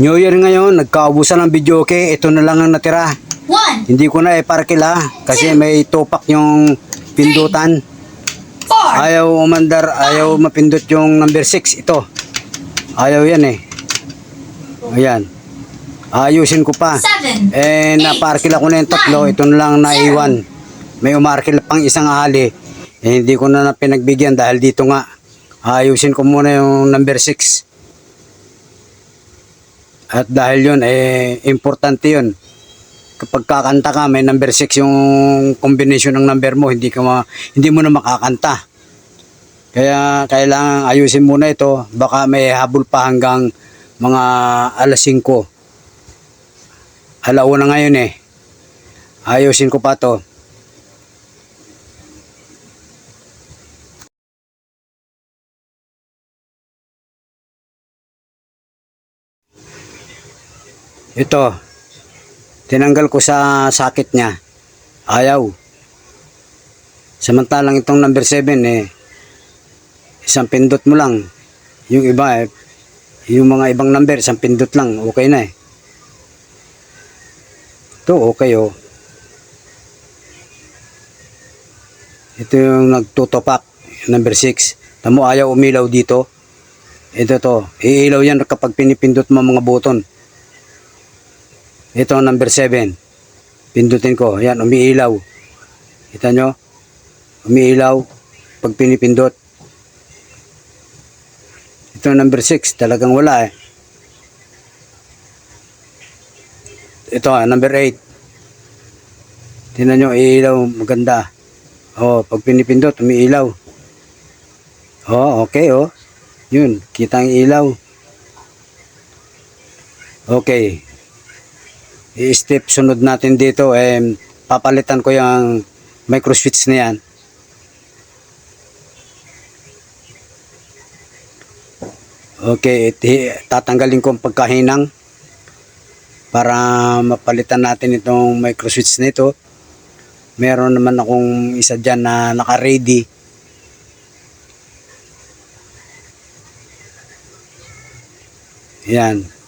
New Year ngayon, nagkaubusan ng video okay, ito na lang ang natira. One, Hindi ko na iparkila kasi may tupak yung pindutan. four, Ayaw umandar, ayaw mapindot yung number 6. Ito. Ayaw yan eh. Ayan. Ayusin ko pa. seven, Eh, naparkila ko na yung tatlo. Ito na lang naiwan. May umarkil pang isang ahali. Eh, hindi ko na na pinagbigyan dahil dito nga. Ayusin ko muna yung number 6. At dahil yun, eh, importante yun. Kapag kakanta ka, may number 6 yung combination ng number mo, hindi, ka ma, hindi mo na makakanta. Kaya kailangan ayusin muna ito. Baka may habol pa hanggang mga alas 5. Alauna ngayon eh. Ayusin ko pa to. Ito. Tinanggal ko sa sakit niya. Ayaw. Samantalang itong number 7 eh, isang pindot mo lang. Yung iba eh, yung mga ibang number, isang pindot lang, okay na eh. Ito, okay oh. Ito yung nagtutopak, number 6. Tamo ayaw umilaw dito. Ito to, iilaw yan kapag pinipindot mo mga buton. Ito number 7. Pindutin ko, yan, umiilaw. Kita nyo? Umiilaw pag pinipindot. Ito number 6, talagang wala eh. Ito, ah, number 8. Tingnan nyo, iilaw, maganda. Oh, pag pinipindot, umiilaw. Oh, okay, oh. Yun, kita ang ilaw. Okay. I-step sunod natin dito, eh, papalitan ko yung micro switch na yan. Okay, tatanggalin ko ang pagkahinang para mapalitan natin itong micro switch na ito. Meron naman akong isa dyan na naka-ready. Yan.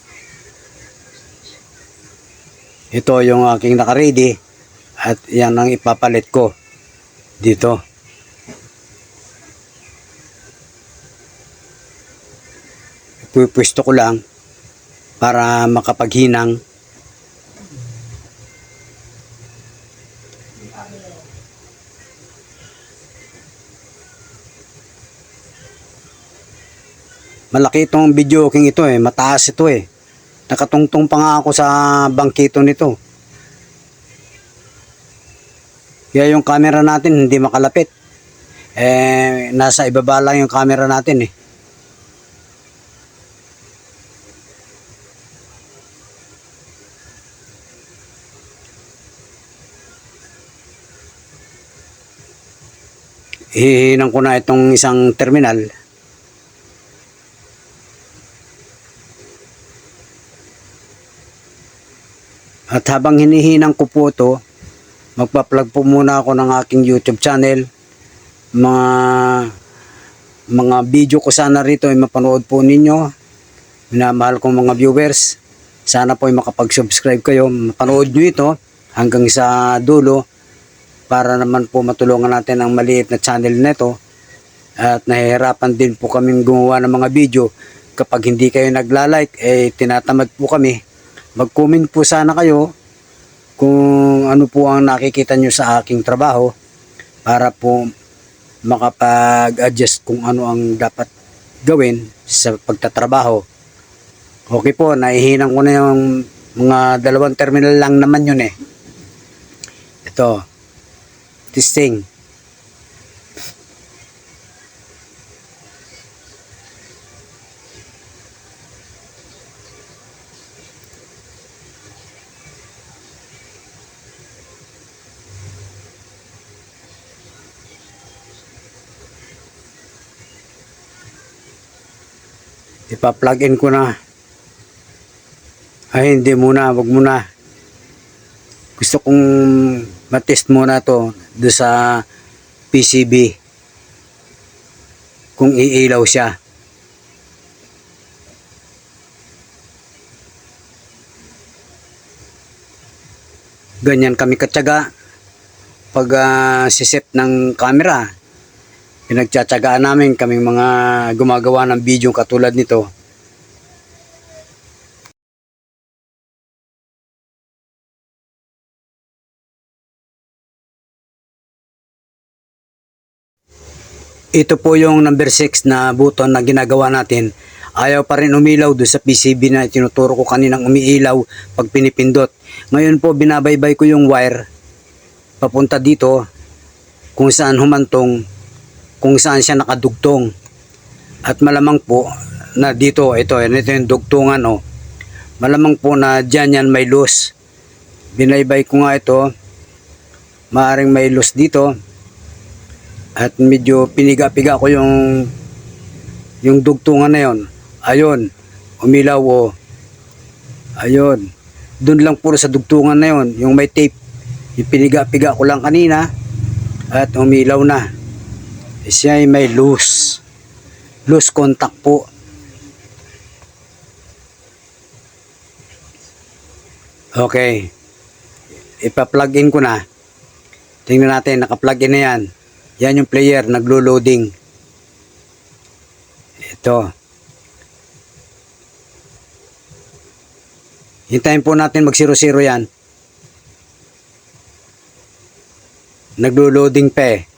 Ito yung aking naka-ready at yan ang ipapalit ko dito. Pupwesto ko lang para makapaghinang. Malaki itong video king ito eh, mataas ito eh. Nakatungtong pa nga ako sa bangkito nito. Kaya yung camera natin hindi makalapit. Eh, nasa ibaba lang yung camera natin eh. Hihinan ko na itong isang terminal. At habang hinihinang ko po ito, magpa-plug po muna ako ng aking YouTube channel. Mga mga video ko sana rito ay mapanood po ninyo. Minamahal kong mga viewers. Sana po ay makapag-subscribe kayo. Mapanood nyo ito hanggang sa dulo para naman po matulungan natin ang maliit na channel nito. At nahihirapan din po kaming gumawa ng mga video. Kapag hindi kayo nagla-like, eh tinatamad po kami mag-comment po sana kayo kung ano po ang nakikita nyo sa aking trabaho para po makapag-adjust kung ano ang dapat gawin sa pagtatrabaho. Okay po, naihinang ko na yung mga dalawang terminal lang naman yun eh. Ito, testing. ipa-plug in ko na. Ay hindi muna wag muna. Gusto kong matest muna to do sa PCB kung iilaw siya. Ganyan kami katsaga pag ah, uh, siset ng camera. Pinagtsatsagaan namin kaming mga gumagawa ng video katulad nito. Ito po yung number 6 na button na ginagawa natin. Ayaw pa rin umilaw doon sa PCB na tinuturo ko kaninang umiilaw pag pinipindot. Ngayon po binabaybay ko yung wire papunta dito kung saan humantong, kung saan siya nakadugtong. At malamang po na dito, ito, ito yung dugtungan oh. Malamang po na dyan yan may loose. Binaybay ko nga ito. Maaring may loose dito at medyo piniga-piga ko yung yung dugtungan na yon. Ayun, umilaw o. Ayun. Doon lang puro sa dugtungan na yon, yung may tape. Yung piniga-piga ko lang kanina at umilaw na. Siya ay may loose. Loose contact po. Okay. Ipa-plug in ko na. Tingnan natin, naka-plug in na yan. Yan yung player, naglo-loading. Ito. Hintayin po natin mag 0 yan. Naglo-loading pa eh.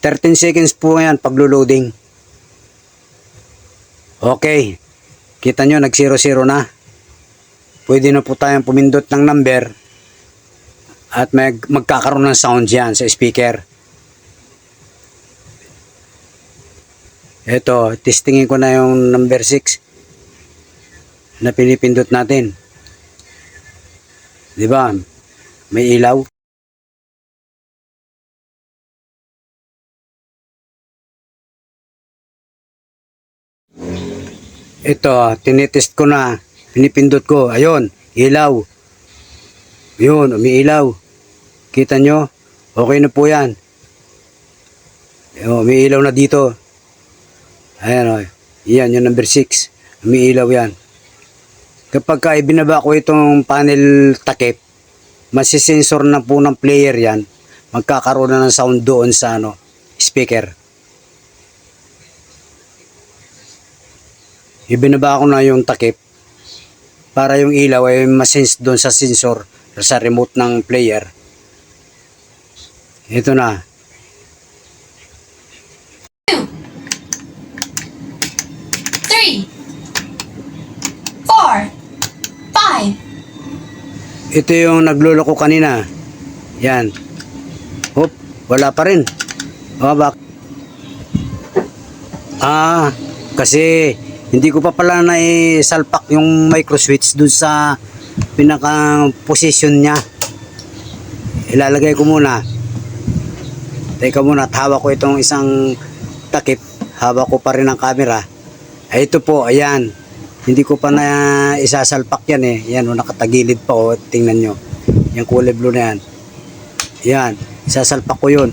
13 seconds po yan paglo-loading. Okay. Kita nyo, nag 0 na. Pwede na po tayong pumindot ng number at mag magkakaroon ng sound yan sa speaker. Ito, testingin ko na yung number 6 na pinipindot natin. Di ba? May ilaw. Ito, tinitest ko na. Pinipindot ko. Ayun, ilaw. Yun, umiilaw. Kita nyo? Okay na po yan. Ayun, umiilaw na dito. Ayan o. Yan, yung number 6. Umiilaw yan. Kapag ka ibinaba ko itong panel takip, masisensor na po ng player yan. Magkakaroon na ng sound doon sa ano, speaker. Ibinaba ko na yung takip para yung ilaw ay masense doon sa sensor sa remote ng player. Ito na. Ito yung nagluloko kanina. Yan. Hop, wala pa rin. O, bak. Ah, kasi hindi ko pa pala naisalpak yung micro switch dun sa pinaka position niya. Ilalagay ko muna. Teka muna, at hawak ko itong isang takip. Hawak ko pa rin ang camera. Ay, ito po, ayan. Hindi ko pa na isasalpak yan eh. Yan, oh, nakatagilid pa oh. Tingnan nyo. Yung kulay blue na yan. Yan, isasalpak ko yun.